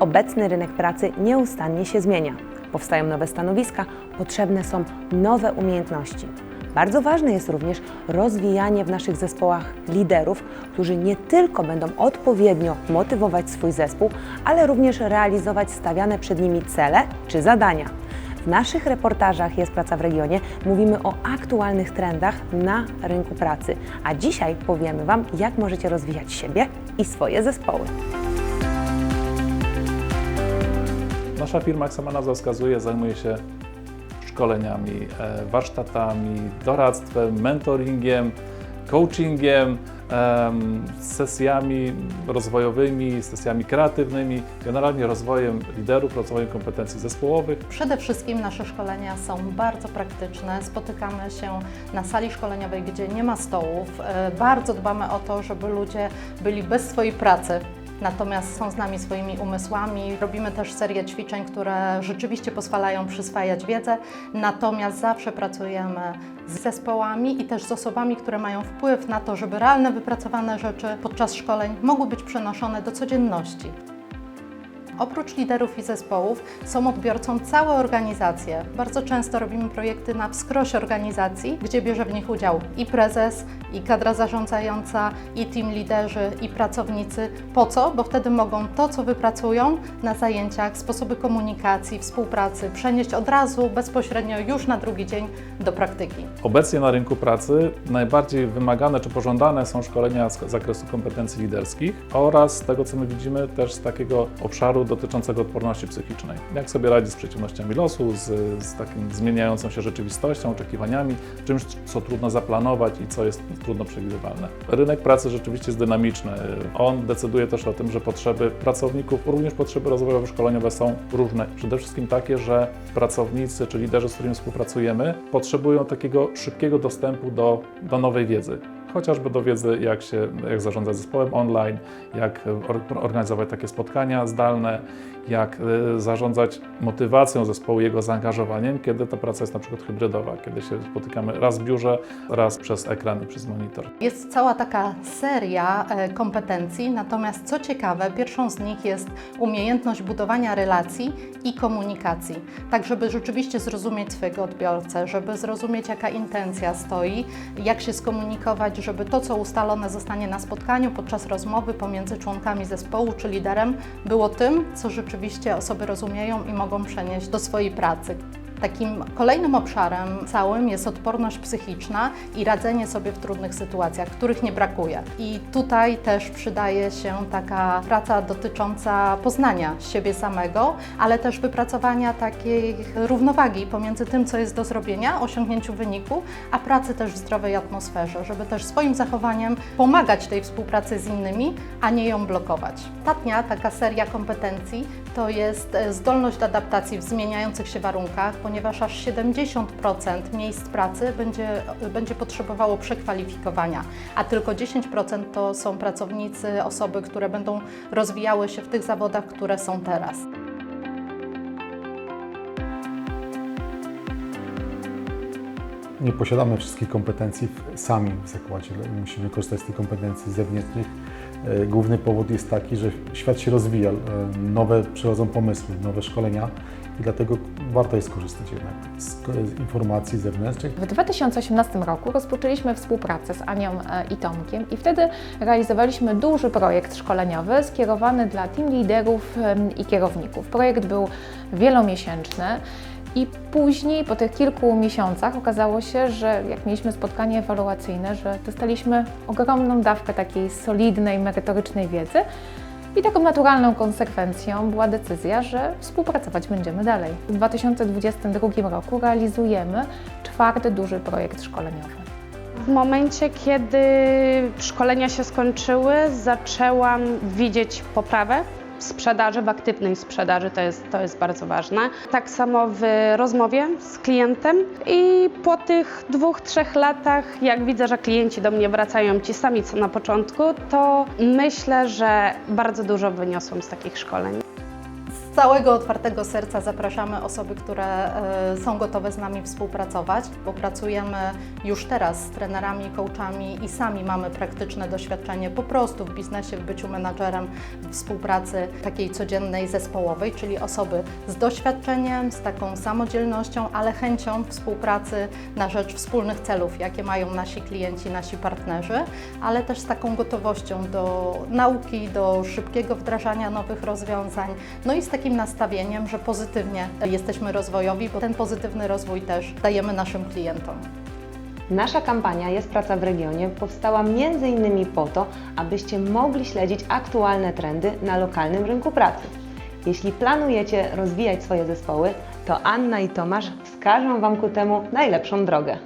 obecny rynek pracy nieustannie się zmienia. Powstają nowe stanowiska, potrzebne są nowe umiejętności. Bardzo ważne jest również rozwijanie w naszych zespołach liderów, którzy nie tylko będą odpowiednio motywować swój zespół, ale również realizować stawiane przed nimi cele czy zadania. W naszych reportażach Jest Praca w Regionie mówimy o aktualnych trendach na rynku pracy, a dzisiaj powiemy Wam, jak możecie rozwijać siebie i swoje zespoły. Nasza firma, jak sama nazwa wskazuje, zajmuje się szkoleniami, e, warsztatami, doradztwem, mentoringiem, coachingiem, em, sesjami rozwojowymi, sesjami kreatywnymi, generalnie rozwojem liderów, rozwojem kompetencji zespołowych. Przede wszystkim nasze szkolenia są bardzo praktyczne. Spotykamy się na sali szkoleniowej, gdzie nie ma stołów. E, Bardzo dbamy o to, żeby ludzie byli bez swojej pracy. Natomiast są z nami swoimi umysłami. Robimy też serię ćwiczeń, które rzeczywiście pozwalają przyswajać wiedzę, natomiast zawsze pracujemy z zespołami i też z osobami, które mają wpływ na to, żeby realne wypracowane rzeczy podczas szkoleń mogły być przenoszone do codzienności. Oprócz liderów i zespołów są odbiorcą całe organizacje. Bardzo często robimy projekty na wskroś organizacji, gdzie bierze w nich udział i prezes, i kadra zarządzająca, i team liderzy, i pracownicy. Po co? Bo wtedy mogą to, co wypracują na zajęciach, sposoby komunikacji, współpracy przenieść od razu, bezpośrednio już na drugi dzień do praktyki. Obecnie na rynku pracy najbardziej wymagane czy pożądane są szkolenia z zakresu kompetencji liderskich oraz z tego, co my widzimy, też z takiego obszaru dotyczącego odporności psychicznej. Jak sobie radzić z przeciwnościami losu, z, z takim zmieniającą się rzeczywistością, oczekiwaniami, czymś, co trudno zaplanować i co jest trudno przewidywalne. Rynek pracy rzeczywiście jest dynamiczny. On decyduje też o tym, że potrzeby pracowników, również potrzeby rozwojowe, szkoleniowe są różne. Przede wszystkim takie, że pracownicy czy liderzy, z którymi współpracujemy, potrzebują takiego szybkiego dostępu do, do nowej wiedzy. Chociażby do wiedzy, jak, się, jak zarządzać zespołem online, jak or- organizować takie spotkania zdalne, jak e, zarządzać motywacją zespołu, jego zaangażowaniem, kiedy ta praca jest na przykład hybrydowa, kiedy się spotykamy raz w biurze, raz przez ekran przez monitor. Jest cała taka seria e, kompetencji, natomiast co ciekawe, pierwszą z nich jest umiejętność budowania relacji i komunikacji, tak żeby rzeczywiście zrozumieć swojego odbiorcę, żeby zrozumieć jaka intencja stoi, jak się skomunikować, żeby to, co ustalone zostanie na spotkaniu podczas rozmowy pomiędzy członkami zespołu czy liderem, było tym, co rzeczywiście osoby rozumieją i mogą przenieść do swojej pracy. Takim kolejnym obszarem całym jest odporność psychiczna i radzenie sobie w trudnych sytuacjach, których nie brakuje. I tutaj też przydaje się taka praca dotycząca poznania siebie samego, ale też wypracowania takiej równowagi pomiędzy tym, co jest do zrobienia, osiągnięciu wyniku, a pracy też w zdrowej atmosferze, żeby też swoim zachowaniem pomagać tej współpracy z innymi, a nie ją blokować. Ostatnia taka seria kompetencji to jest e, zdolność do adaptacji w zmieniających się warunkach, ponieważ aż 70% miejsc pracy będzie, będzie potrzebowało przekwalifikowania, a tylko 10% to są pracownicy, osoby, które będą rozwijały się w tych zawodach, które są teraz. Nie posiadamy wszystkich kompetencji sami w zakładzie. Musimy korzystać z tych kompetencji zewnętrznych. E, Główny powód jest taki, że świat się rozwija, e, nowe przychodzą pomysły, nowe szkolenia i dlatego warto jest korzystać jednak z, informacji zewnętrznych. W 2018 roku rozpoczęliśmy współpracę z Anią e, i Tomkiem i wtedy realizowaliśmy duży projekt szkoleniowy skierowany dla team liderów i kierowników. Projekt był wielomiesięczny i później, po tych kilku miesiącach, okazało się, że jak mieliśmy spotkanie ewaluacyjne, że dostaliśmy ogromną dawkę takiej solidnej, merytorycznej wiedzy. I taką naturalną konsekwencją była decyzja, że współpracować będziemy dalej. W 2022 roku realizujemy czwarty duży projekt szkoleniowy. W momencie, kiedy szkolenia się skończyły, zaczęłam widzieć poprawę sprzedaży, w aktywnej sprzedaży, to jest, to jest bardzo ważne. Tak samo w rozmowie z klientem i po tych dwóch, trzech latach, jak widzę, że klienci do mnie wracają ci sami co na początku, to myślę, że bardzo dużo wyniosłam z takich szkoleń. Z całego otwartego serca zapraszamy osoby, które e, są gotowe z nami współpracować, bo pracujemy już teraz z trenerami, coachami i sami mamy praktyczne doświadczenie po prostu w biznesie, w byciu menadżerem, w współpracy takiej codziennej, zespołowej, czyli osoby z doświadczeniem, z taką samodzielnością, ale chęcią współpracy na rzecz wspólnych celów, jakie mają nasi klienci, nasi partnerzy, ale też z taką gotowością do nauki, do szybkiego wdrażania nowych rozwiązań, no i z takim nastawieniem, że pozytywnie jesteśmy rozwojowi, bo ten pozytywny rozwój też dajemy naszym klientom. Nasza kampania Jest Praca w Regionie powstała m.in. po to, abyście mogli śledzić aktualne trendy na lokalnym rynku pracy. Jeśli planujecie rozwijać swoje zespoły, to Anna i Tomasz wskażą Wam ku temu najlepszą drogę.